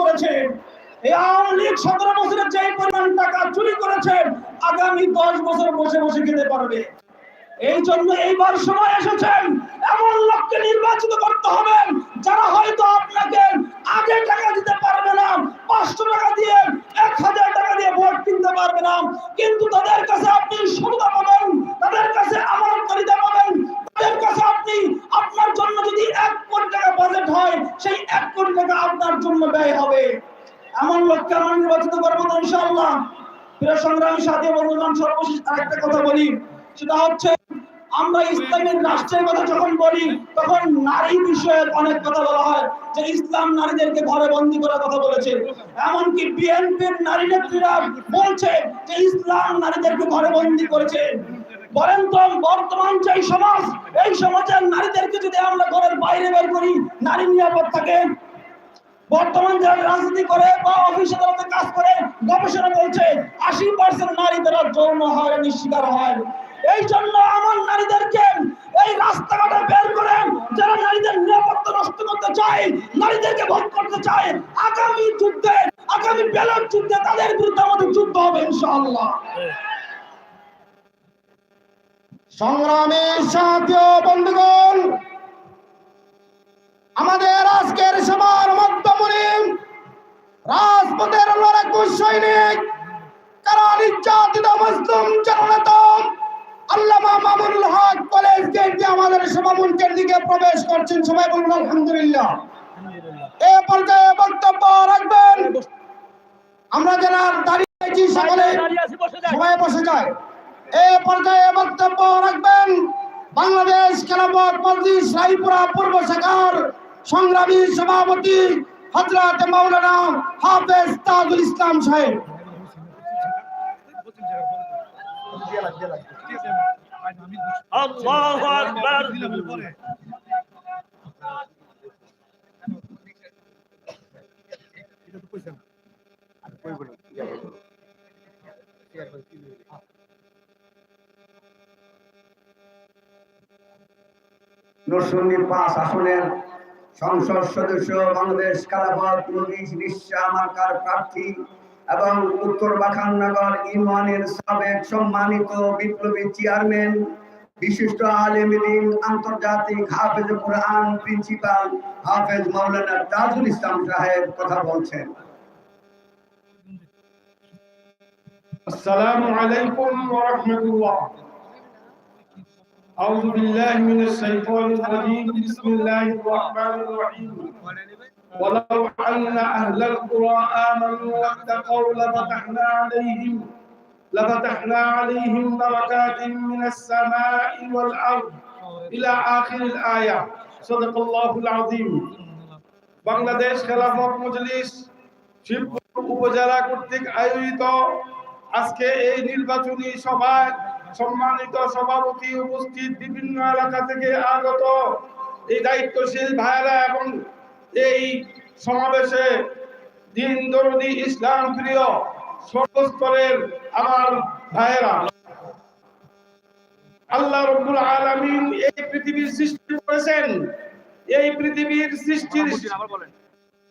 করেছে এই আওয়ামী লীগ সতেরো বছরে যে পরিমাণ টাকা চুরি করেছে, আগামী দশ বছর বসে বসে খেতে পারবে। এই জন্য এইবার সময় এসেছেন এমন লোককে নির্বাচিত করতে হবে, যারা হয়তো আপনাকে আগে টাকা দিতে পারবে না, পাঁচশো টাকা দিয়ে, এক হাজার টাকা দিয়ে ভোট কিনতে পারবে না। কিন্তু তাদের কাছে আপনি সুবিধা পাবেন তাদের কাছে আমানতকারীতা পাবেন তাদের কাছে আপনি আপনার জন্য যদি এক কোটি টাকা বাজেট হয় সেই এক কোটি টাকা আপনার জন্য ব্যয় হবে আমরা নির্বাচিত করব ইনশাআল্লাহ? প্রিয় সংগ্রামী সাথী, বন্ধুগণ, সর্বশেষ আরেকটা কথা বলি। সেটা হচ্ছে, আমরা ইসলামের রাষ্ট্রের কথা যখন বলি, তখন নারী বিষয়ক অনেক কথা বলা হয় যে ইসলাম নারীদেরকে ঘরে বন্দি করার কথা বলেছে। এমনকি বিএনপির নারী নেত্রীরা বলছে যে ইসলাম নারীদেরকে ঘরে বন্দি করেছে। বলেন তো, বর্তমান যে সমাজ, এই সমাজের নারীদেরকে যদি আমরা ঘরের বাইরে বের করি, নারী নিরাপদ থাকে? বর্তমান যারা রাজনীতি করে বা অফিস আদালতে কাজ করে, গবেষণা বলছে আশি পার্সেন্ট নারী তারা যৌন হয়রানির শিকার হয়। এই জন্য আমার নারীদেরকে এই রাস্তাঘাটে বের করে যারা নারীদের নিরাপত্তা নষ্ট করতে চায়, নারীদেরকে ভোট করতে চায়, আগামী যুদ্ধে, আগামী ব্যালট যুদ্ধে তাদের বিরুদ্ধে আমাদের যুদ্ধ হবে ইনশাআল্লাহ। সংগ্রামী সাথী বন্ধুগণ আমাদের আজকের সবার মধ্যমণি রাজপথের লড়াকু সৈনিক কারা নির্যাতিত মুসলিম জননেতা আল্লামা মামুনুল হক কলেজ গেট দিয়ে আমাদের সভামঞ্চের দিকে প্রবেশ করছেন সবাই বলুন আলহামদুলিল্লাহ। এ পর্যায়ে বক্তব্য রাখবেন। আমরা যারা দাঁড়িয়ে আছি সকলে সবাই বসে যায়। এ পর্যায়ে বক্তব্য রাখবেন বাংলাদেশ পূর্ব শাখার সংগ্রামী সভাপতি হজরত মাওলানা হাফেজ তাজুল ইসলাম সাহেব। আল্লাহু আকবার। নরসিংদীর পাঁচ আসনের সংসদ সদস্য বাংলাদেশ কারাবাদ পুলিশ বিশ্বা মার্কার প্রার্থী এবং উত্তর বাখাননগর ইউনিয়নের সাবেক সম্মানিত বিপ্লবী চেয়ারম্যান, বিশিষ্ট আলেম আন্তর্জাতিক হাফেজ কোরআন প্রিন্সিপাল হাফেজ মাওলানা তাজুল ইসলাম সাহেব কথা বলছেন। আসসালামু আলাইকুম ওয়া রাহমাতুল্লাহ। أعوذ بالله من الشيطان الرجيم بسم الله الرحمن الرحيم ولو أن أهل القرى آمنوا واتقوا لفتحنا عليهم لفتحنا عليهم بركات من السماء والأرض إلى آخر الآية صدق الله العظيم বাংলাদেশ খেলাফত মজলিস শিবপুর উপজেলা কর্তৃক আয়োজিত আজকে এই নির্বাচনী সভায় সম্মানিত সভাপতি উপস্থিত বিভিন্ন এলাকা থেকে আগত এই দায়িত্বশীল ভাইয়েরা এবং এই সমাবেশে দিন দরদি ইসলাম প্রিয় সর্বস্তরের আমার ভাইয়েরা। আল্লাহ রব্বুল আলামিন এই পৃথিবীর সৃষ্টি করেছেন। এই পৃথিবীর সৃষ্টির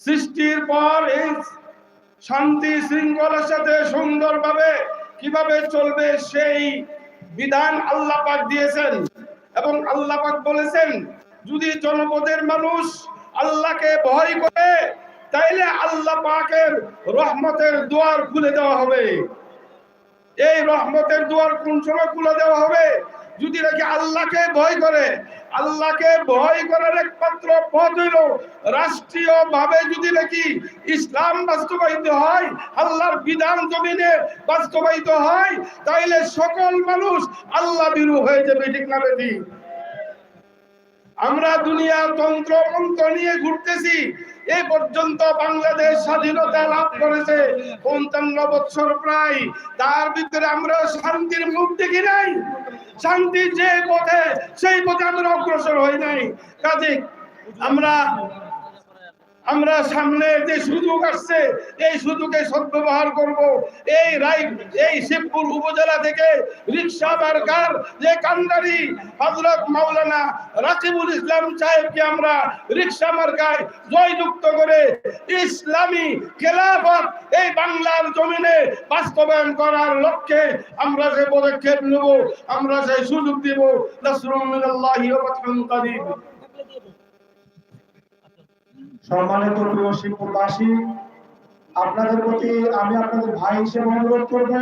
সৃষ্টির পর এই শান্তি শৃঙ্খলার সাথে সুন্দরভাবে কীভাবে চলবে সেই বিধান আল্লাহ পাক দিয়েছেন এবং আল্লাহ পাক বলেছেন, যদি জনপদের মানুষ আল্লাহকে ভয় করে, তাইলে আল্লাহ পাকের রহমতের দুয়ার খুলে দেওয়া হবে। এই রহমতের দুয়ার কোন সময় খুলে দেওয়া হবে? যদি নাকি আল্লাহকে ভয় করে আল্লাহকে ভয় করার একমাত্র পথ হইল রাষ্ট্রীয় ভাবে যদি নাকি ইসলাম বাস্তবায়িত হয়, আল্লাহর বিধান জমিনে বাস্তবায়িত হয়, তাইলে সকল মানুষ আল্লাহ বিরু হয়ে যাবে, ঠিক না আমরা দুনিয়া তন্ত্র মন্ত্র নিয়ে ঘুরতেছি, এ পর্যন্ত বাংলাদেশ স্বাধীনতা লাভ করেছে, পঞ্চান্ন বছর প্রায়, তার ভিতরে আমরা শান্তির মুখ দেখি নাই। শান্তি যে পথে সেই পথে আমরা অগ্রসর হই নাই। কাজে আমরা আমরা সামনে যে সুযোগ আসছে, এই সুযোগে সদ্ব্যবহার করব। এই রাই এই শিবপুর উপজেলা থেকে রিক্সা বারকার যে কান্দারি হজরত মাওলানা রাকিবুল ইসলাম সাহেবকে আমরা রিক্সা মার্কায় জয়যুক্ত করে ইসলামী খেলাফত, এই বাংলার জমিনে বাস্তবায়ন করার লক্ষ্যে আমরা যে পদক্ষেপ নেব, আমরা সেই সুযোগ দিব নাসরুম মিনাল্লাহি ওয়া সম্মানিত প্রিয় শিবপুরবাসী আপনাদের প্রতি আমি আপনাদের ভাই হিসেবে অনুরোধ করব,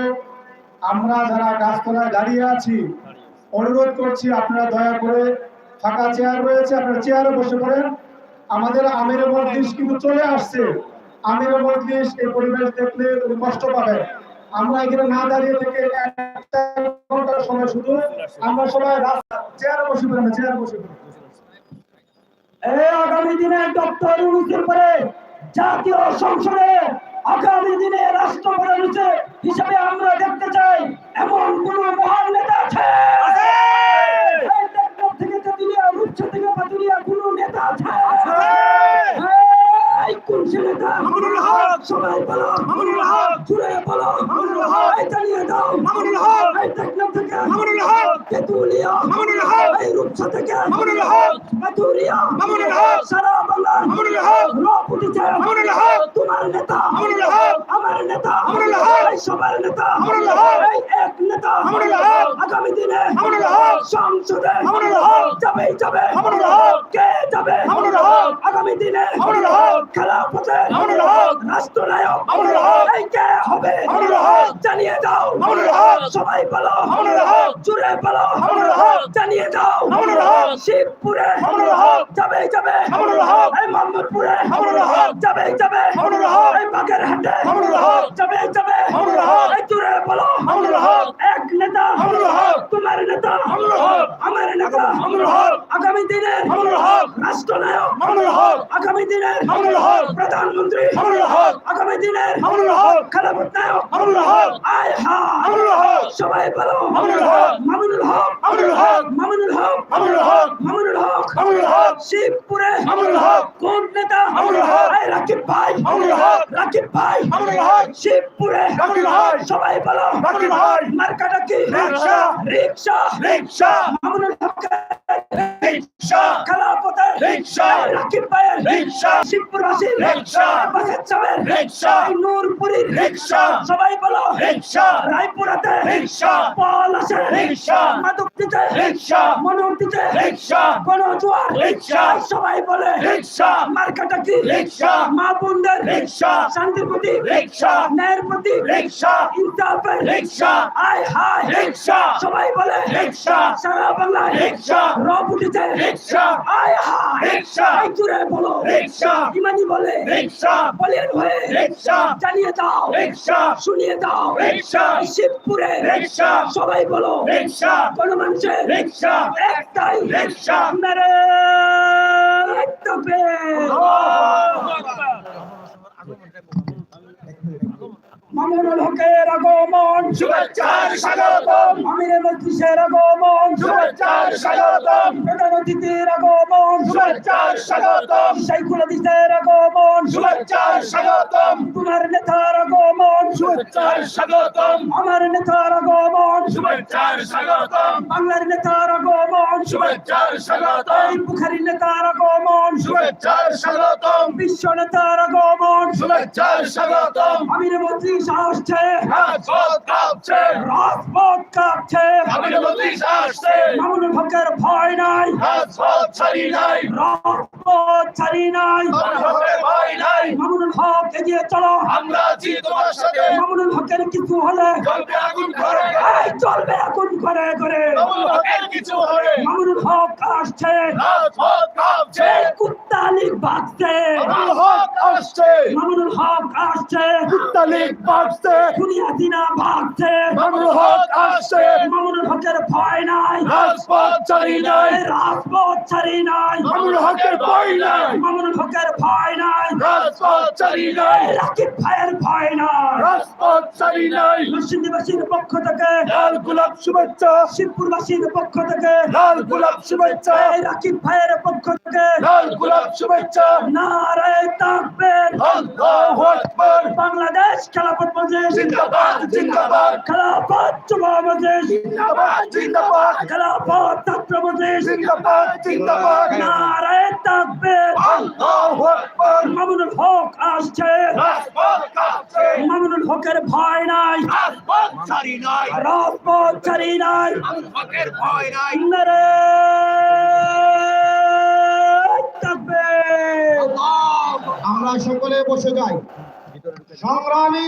আমরা যারা গাছতলায় দাঁড়িয়ে আছি, অনুরোধ করছি আপনারা দয়া করে ফাঁকা চেয়ার রয়েছে, আপনারা চেয়ারে বসে পড়েন। আমাদের আমির মজলিস কিন্তু চলে আসছে। আমির মজলিস এই পরিবেশ দেখলে কষ্ট পাবেন। আমরা এখানে না দাঁড়িয়ে থেকে একটা ঘণ্টার সময় শুধু আমরা সবাই রাস্তা চেয়ারে বসে পড়েন চেয়ারে বসে এই আগামী দিনে ডক্টর ইউনুসের পরে জাতীয় সংসদে আগামী দিনে রাষ্ট্র প্রধান হিসেবে আমরা দেখতে চাই এমন কোন মহান নেতা আছে? থেকে তেঁতুলিয়া, রূপসা থেকে পাতুরিয়া কোন নেতা আছে কোন সে নেতা সবাই বলো জুড়ে বলো এই চালিয়ে দাও এই টেকনাফ থেকে তেঁতুলিয়া, এই রূপসা থেকে পাতুরিয়া সারা বাংলা রব উঠেছে তোমার নেতা আমার নেতা এই সবার নেতা এই এক নেতা আগামী দিনে সংসদে যাবে যাবে কে যাবে আগামী দিনে খেলাফতে রাষ্ট্রনায়ক কে হবে জানিয়ে দাও সবাই বলো জুড়ে বলো জানিয়ে দাও শিবপুরে যাবে যাবে মোহাম্মদপুরে যাবে যাবে এই বাগেরহাটে যাবে যাবে এই জুড়ে বলো এক নেতা তোমার নেতা আমার নেতা আগামী দিনে রাষ্ট্রনায়ক আগামী দিনের প্রধানমন্ত্রী আগামী দিনের খেলাফত নায়ক আয় হা সবাই বলো! মামুনুল হক! মামুনুল হক! মামুনুল হক! শিবপুরে কোন নেতা? এই রাকিব ভাই! রাকিব ভাই! শিবপুরে সবাই বলো! মার্কাটা কি? রিকশা। রিক্সা মামুনুল হক খেলাফতের রিকশা। রাকিব ভাইয়ের রিকশা। শিবপুরবাসীর রিকশা। বাসের চাবের রিকশা। এই নূরপুরীর সবাই বলো রিকশা। রায়পুরাতে রিকশা। পলাশে রিকশা। মাদক দিতে রিকশা। মনোর দিতে রিকশা। গণজোয়ার রিকশা। সবাই বলে রিকশা। মার্কাটা কি রিকশা। মা বোনদের প্রতি রিকশা। ন্যায়ের প্রতি রিকশা। ইনসাফের রিকশা। আয় হায় রিকশা। সবাই বলে রিকশা। সারা বাংলায় রিকশা। রব উঠেছে রিকশা। আয় হায় রিকশা। এই বলো। রিক্সা। ইমানি বলে। রিক্সা। বলেন হয়ে। রিক্সা। জানিয়ে দাও। রিক্সা। শুনিয়ে দাও। রিক্সা। শিবপুরে। রিক্সা। সবাই বলো। রিকশা। গণমানুষের রিক্সা। একটাই। রিক্সা। মেরে তাকবীর। মামুনুল হকের আগমন শুভেচ্ছার স্বাগতম। আমিরের মজলিসের আগমন শুভেচ্ছার স্বাগতম। প্রধান অতিথির আগমন শুভেচ্ছার স্বাগতম। শাইখুল হাদিসের আগমন শুভেচ্ছার স্বাগতম। তোমার নেতার আগমন শুভেচ্ছার স্বাগতম। আমার নেতার আগমন শুভেচ্ছার স্বাগতম। বাংলার নেতার আগমন শুভেচ্ছার স্বাগতম। বুখারী নেতার আগমন শুভেচ্ছার স্বাগতম। বিশ্ব নেতার আগমন শুভেচ্ছার স্বাগতম। আমির মজলিস রাজপথ কাঁপছে। রাজপথ কাঁপছে। মামুনুল হকের ভয় নাই রাজপথ ছাড়ি নাই। রাজপথ ছাড়ি নাই মামুনুল হক এগিয়ে চলো আমরা আছি তোমার সাথে। মামুনুল হকের কিছু হলে জ্বলবে আগুন ঘরে। এই চলবে এখন করে করে মামুনুল হকের কিছু হলে। মামুনুল হক আসছে রাজপথ কাঁপছে। কুত্তা লীগ বাঁচছে মামুনুল হক আসছে। মামুনুল হক আসছে কুত্তা লীগ বাড়ছে। দুনিয়া দিনা ভাগছে মামুনুল হক আসছে। মামুনুল হকের ভয় নাই রাজপথ ছাড়ি নাই। এই রাজপথ ছাড়ি নাই। মামুনুল হকের ভয় নাই। মামুনুল হকের ভয় নাই। রাজপথ রাজপথ ছাড়ি নাই রাকিব ভাইয়ের ভয় নাই। রাজপথ ছাড়ি নাই। মুর্শিদাবাসীর পক্ষ থেকে। লাল গোলাপ শুভেচ্ছা। শিবপুরবাসীর পক্ষ থেকে। লাল গোলাপ শুভেচ্ছা। এই রাকিব ভাইয়ের পক্ষ থেকে। লাল গোলাপ শুভেচ্ছা। নারায় তাকবীর। আল্লাহু আকবার। বাংলাদেশ খেলাফত মজলিস। জিন্দাবাদ জিন্দাবাদ। খেলাফত যুব মজলিস জিন্দাবাদ জিন্দাবাদ। খেলাফত ছাত্র জিন্দাবাদ জিন্দাবাদ। নারায় তাকবীর আল্লাহু আকবার। মামুনুল হক আসছে। রাজপথ কাঁপছে। মামুনুল হকের ভয় নাই। রাজপথ ছাড়ি নাই। রাজপথ ছাড়ি নাই। হকের ভয় নাই। নারায় তাকবীর আমরা সকলে বসে যাই। সংগ্রামী